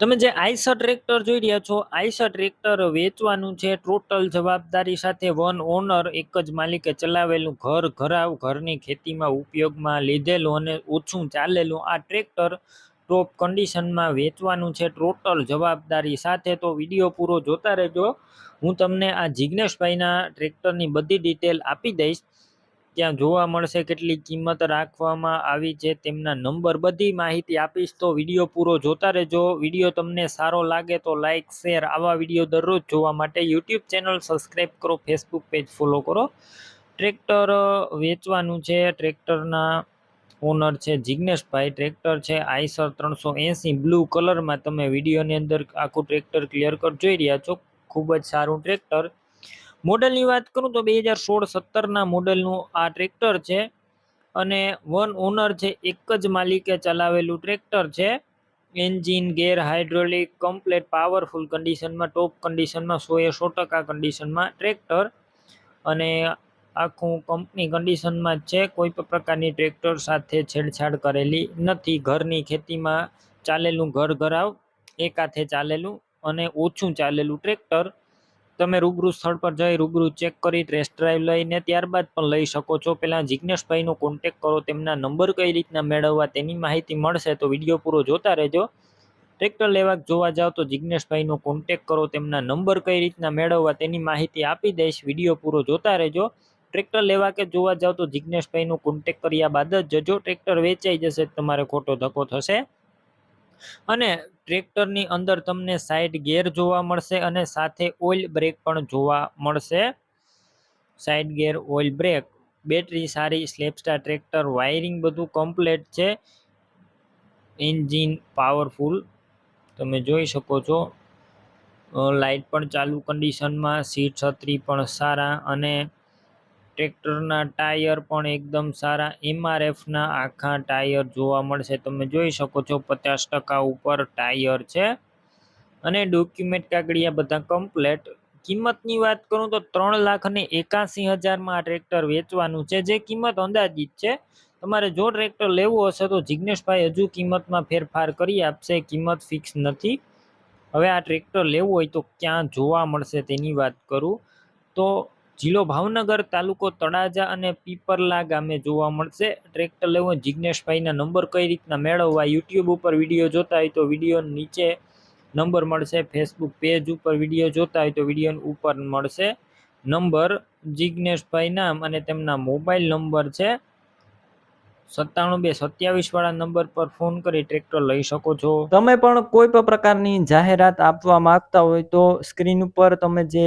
તમે જે Eicher tractor જોઈ રહ્યા છો આઈસર ટ્રેક્ટર વેચવાનું છે, ટોટલ જવાબદારી સાથે વન ઓનર એક જ માલિકે ચલાવેલું ઘર ઘરાવ ઘરની ખેતીમાં ઉપયોગમાં લીધેલું અને ઓછું ચાલેલું આ ટ્રેક્ટર ટોપ કન્ડિશનમાં વેચવાનું છે. ટોટલ જવાબદારી સાથે તો વીડિયો પૂરો જોતા રહેજો. હું તમને આ જિજ્ઞેશભાઈના ટ્રેક્ટરની બધી ડિટેલ આપી દઈશ. ત્યાં જોવા મળશે કેટલી કિંમત રાખવામાં આવી છે તેમના નંબર બધી માહિતી આપીશ તો વીડિયો પૂરો જોતા રહેજો. વીડિયો તમને સારો લાગે તો લાઇક શેર આવા વીડિયો દરરોજ જોવા માટે યુટ્યુબ ચેનલ સબસ્ક્રાઈબ કરો ફેસબુક પેજ ફોલો કરો. ટ્રેક્ટર વેચવાનું છે. ટ્રેક્ટરના ઓનર છે જિગ્નેશભાઈ. ટ્રેક્ટર છે આઈસર ત્રણસો એંસી બ્લુ કલરમાં તમે વિડીયોની અંદર આખું ટ્રેક્ટર ક્લિયર કટ જોઈ રહ્યા છો. ખૂબ જ સારું ટ્રેક્ટર મોડલની વાત કરું તો બે હજાર સોળ સત્તરના મોડલનું આ ટ્રેક્ટર છે અને વન ઓનર છે એક જ માલિકે ચલાવેલું ટ્રેક્ટર છે. Engine, gear hydraulic, complete powerful કન્ડિશનમાં, ટોપ કન્ડિશનમાં સો એ સો ટકા કન્ડિશનમાં ટ્રેક્ટર અને આખું કંપની કન્ડિશનમાં જ છે. કોઈ પણ પ્રકારની ટ્રેક્ટર સાથે છેડછાડ કરેલી નથી. ઘરની ખેતીમાં ચાલેલું ઘર ઘરાવ એક હાથે ચાલેલું અને ઓછું ચાલેલું ટ્રેક્ટર તમે રૂબરૂ સ્થળ પર જઈ રૂબરૂ ચેક કરી ટેસ્ટ ડ્રાઈવ લઈને ત્યારબાદ પણ લઈ શકો છો. પહેલાં જિજ્ઞેશભાઈનો કોન્ટેક કરો, તેમના નંબર કઈ રીતના મેળવવા તેની માહિતી મળશે તો વીડિયો પૂરો જોતા રહેજો. ટ્રેક્ટર લેવા જોવા જાઓ તો જિજ્ઞેશભાઈનો કોન્ટેક કરો, તેમના નંબર કઈ રીતના મેળવવા તેની માહિતી આપી દઈશ, વીડિયો પૂરો જોતા રહેજો. ટ્રેક્ટર લેવા કે જોવા જાઓ તો જિજ્ઞેશભાઈનો કોન્ટેક કર્યા બાદ જ જજો ટ્રેક્ટર વેચાઈ જશે, તમારે ખોટો ધક્કો થશે. અને ટ્રેક્ટરની અંદર તમને સાઈડ ગેર જોવા મળશે અને સાથે ઓઇલ બ્રેક પણ જોવા મળશે. Side gear oil brake, battery સારી, સ્લેપસ્ટાર ટ્રેક્ટર, વાયરિંગ બધું કમ્પ્લેટ છે. એન્જિન પાવરફુલ, તમે જોઈ શકો છો. લાઇટ પણ ચાલુ કન્ડિશનમાં, સીટ છત્રી પણ સારા અને ટ્રેક્ટરના ટાયર પણ એકદમ સારા એમઆરએફના આખા ટાયર જોવા મળશે. તમે જોઈ શકો છો પચાસ ટકા ઉપર ટાયર છે. અને ડોક્યુમેન્ટ કાગળિયા બધા કમ્પ્લેટ. કિંમતની વાત કરું તો ત્રણ લાખ અને એકાસી હજારમાં આ ટ્રેક્ટર વેચવાનું છે. જે કિંમત અંદાજિત છે. તમારે જો ટ્રેક્ટર લેવું હશે તો જિજ્ઞેશભાઈ હજુ કિંમતમાં ફેરફાર કરી આપશે. કિંમત ફિક્સ નથી. હવે આ ટ્રેક્ટર લેવું હોય તો ક્યાં જોવા મળશે તેની વાત કરું. તો જિલ્લો ભાવનગર તાલુકો તળાજા અને પીપરલા ગામે જોવા મળશે. ટ્રેક્ટર લેવો જિજ્ઞેશભાઈના નંબર કઈ રીતના મેળવવા યુટ્યુબ ઉપર વીડિયો જોતા હોય તો વીડિયો નીચે નંબર મળશે. ફેસબુક પેજ ઉપર વીડિયો જોતા હોય તો વીડિયો ઉપર મળશે. નંબર જિજ્ઞેશભાઈ નામ અને તેમના મોબાઈલ નંબર છે. સત્તાણું બે સત્યાવીસ વાળા નંબર પર ફોન કરી ટ્રેક્ટર લઈ શકો છો. તમે પણ કોઈ પણ પ્રકારની જાહેરાત આપવા માંગતા હોય તો સ્ક્રીન ઉપર તમે જે